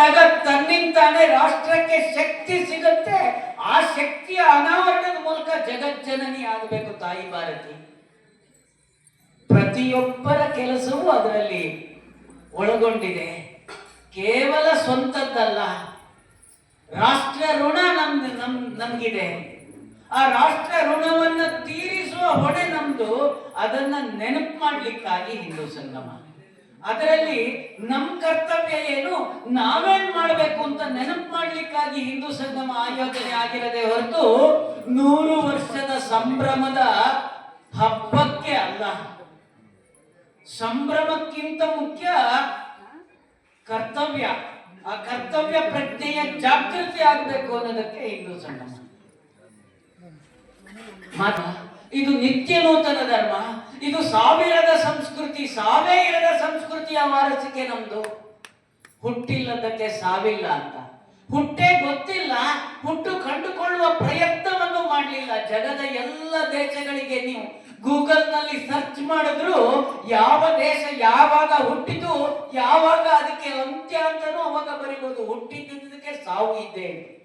ಆಗ ತನ್ನಿಂತಾನೆ ರಾಷ್ಟ್ರಕ್ಕೆ ಶಕ್ತಿ ಸಿಗುತ್ತೆ. ಆ ಶಕ್ತಿಯ ಅನಾವರಣದ ಮೂಲಕ ಜಗಜ್ಜನನಿ ಆಗಬೇಕು ತಾಯಿ ಭಾರತಿ. ಪ್ರತಿಯೊಬ್ಬರ ಕೆಲಸವೂ ಅದರಲ್ಲಿ ಒಳಗೊಂಡಿದೆ. ಕೇವಲ ಸ್ವಂತದ್ದಲ್ಲ. ರಾಷ್ಟ್ರ ಋಣ ನಮ್ ನಮ್, ನಮ್ಗಿದೆ. ಆ ರಾಷ್ಟ್ರ ಋಣವನ್ನು ತೀರಿಸುವ ಹೊಣೆ ನಮ್ದು. ಅದನ್ನ ನೆನಪು ಮಾಡ್ಲಿಕ್ಕಾಗಿ ಹಿಂದೂ ಸಂಗಮ. ಅದರಲ್ಲಿ ನಮ್ ಕರ್ತವ್ಯ ಏನು? ನಾವೇನ್ ಮಾಡ್ಬೇಕು ಅಂತ ನೆನಪು ಮಾಡ್ಲಿಕ್ಕಾಗಿ ಹಿಂದೂ ಸಂಗಮ ಆಯೋಜನೆ ಆಗಿರದೆ ಹೊರತು ನೂರು ವರ್ಷದ ಸಂಭ್ರಮದ ಹಬ್ಬಕ್ಕೆ ಅಲ್ಲ. ಸಂಭ್ರಮಕ್ಕಿಂತ ಮುಖ್ಯ ಕರ್ತವ್ಯ. ಆ ಕರ್ತವ್ಯ ಪ್ರಜ್ಞೆಯ ಜಾಗೃತಿ ಆಗಬೇಕು ಅನ್ನೋದಕ್ಕೆ ಹಿಂದೂ ಸಂಗಮ. ಇದು ನಿತ್ಯ ನೂತನ ಧರ್ಮ. ಇದು ಸಂಸ್ಕೃತಿ ಸಾವೇ ಇರದ ಸಂಸ್ಕೃತಿಯ ವಾರಸಿಕೆ ನಮ್ದು. ಹುಟ್ಟಿಲ್ಲದಕ್ಕೆ ಸಾವಿಲ್ಲ ಅಂತ. ಹುಟ್ಟೇ ಗೊತ್ತಿಲ್ಲ, ಹುಟ್ಟು ಕಂಡುಕೊಳ್ಳುವ ಪ್ರಯತ್ನವನ್ನು ಮಾಡಲಿಲ್ಲ. ಜಗದ ಎಲ್ಲ ದೇಶಗಳಿಗೆ ನೀವು ಗೂಗಲ್ನಲ್ಲಿ ಸರ್ಚ್ ಮಾಡಿದ್ರು ಯಾವ ದೇಶ ಯಾವಾಗ ಹುಟ್ಟಿತು, ಯಾವಾಗ ಅದಕ್ಕೆ ಅಂತ್ಯ ಅಂತನೂ ಅವಾಗ ಬರಿಬಹುದು ಹುಟ್ಟಿದ್ದಕ್ಕೆ ಸಾವು ಇದೆ.